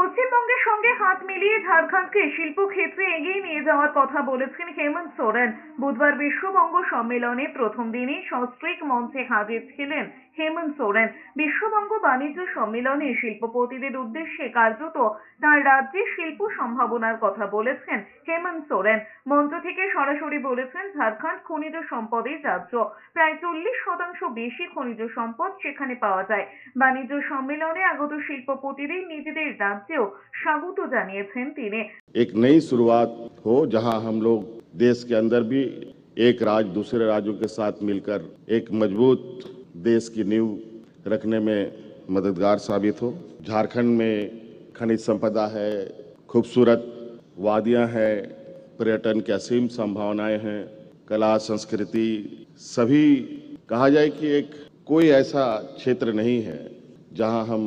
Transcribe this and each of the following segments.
পশ্চিমবঙ্গের সঙ্গে হাত মিলিয়ে ঝাড়খণ্ডকে শিল্পক্ষেত্রে এগিয়ে নিয়ে যাওয়ার কথা বলেছেন হেমন্ত সোরেন। বুধবার বিশ্ববঙ্গ সম্মেলনে প্রথম দিনে সস্ত্রীক মঞ্চে হাজির ছিলেন হেমন্ত সোরেন। বিশ্ববঙ্গ বাণিজ্য সম্মেলনে শিল্পপতিদের উদ্দেশ্যে কার্যত তার রাজ্যে শিল্প সম্ভাবনার কথা বলেছেন হেমন্ত সোরেন। মঞ্চ থেকে সরাসরি বলেছেন, ঝাড়খণ্ড খনিজ সম্পদের রাজ্য। প্রায় চল্লিশ শতাংশ বেশি খনিজ সম্পদ সেখানে পাওয়া যায়। বাণিজ্য সম্মেলনে আগত শিল্পপতিদের নিজেদের রাজ্যেও স্বাগত জানিয়েছেন তিনি एक नई शुरुआत हो जहां हम लोग देश के अंदर भी एक राज्य दूसरे राज्यों के साथ मिलकर एक मजबूत देश की नींव रखने में मददगार साबित हो झारखंड में खनिज संपदा है खूबसूरत वादियां हैं पर्यटन की असीम संभावनाएं हैं कला संस्कृति सभी कहा जाए कि एक कोई ऐसा क्षेत्र नहीं है जहां हम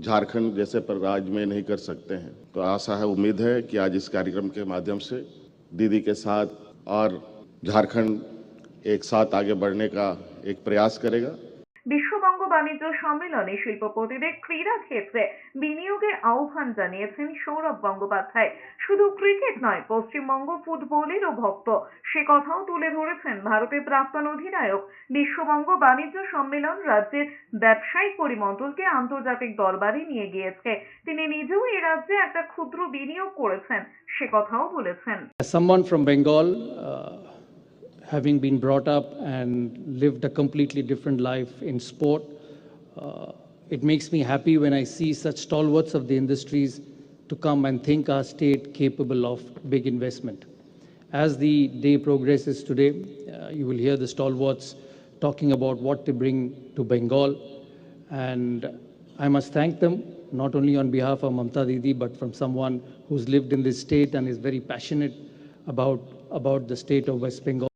झारखंड जैसे पर राज्य में नहीं कर सकते हैं। तो आशा है, उम्मीद है कि आज इस कार्यक्रम के माध्यम से दीदी के साथ और झारखंड एक साथ आगे बढ़ने का एक प्रयास करेगा। विश्व বাণিজ্য সম্মেলনে শিল্পপতিদের ক্রীড়া ক্ষেত্রে বিনিয়োগের আহ্বান জানিয়েছেন সৌরভ গঙ্গোপাধ্যায়। শুধু ক্রিকেট নয় পশ্চিমবঙ্গ ফুটবলেরও ভক্ত। সে কথাও তুলে ধরেছেন ভারতের প্রাক্তন অধিনায়ক। বিশ্ববঙ্গ বাণিজ্য সম্মেলন রাজ্যের ব্যবসায়িক পরিমণ্ডলকে আন্তর্জাতিক দরবারে নিয়ে গিয়েছে। তিনি নিজেও এ রাজ্যে একটা ক্ষুদ্র বিনিয়োগ করেছেন সে কথাও বলেছেন। Someone from Bengal, uh, having been brought up and lived a completely different life in sport, uh, it makes me happy when I see such stalwarts of the industries to come and think our state capable of big investment. As the day progresses today, uh, you will hear the stalwarts talking about what they bring to Bengal. And I must thank them, not only on behalf of Mamta Didi, but from someone who's lived in this state and is very passionate about, about the state of West Bengal.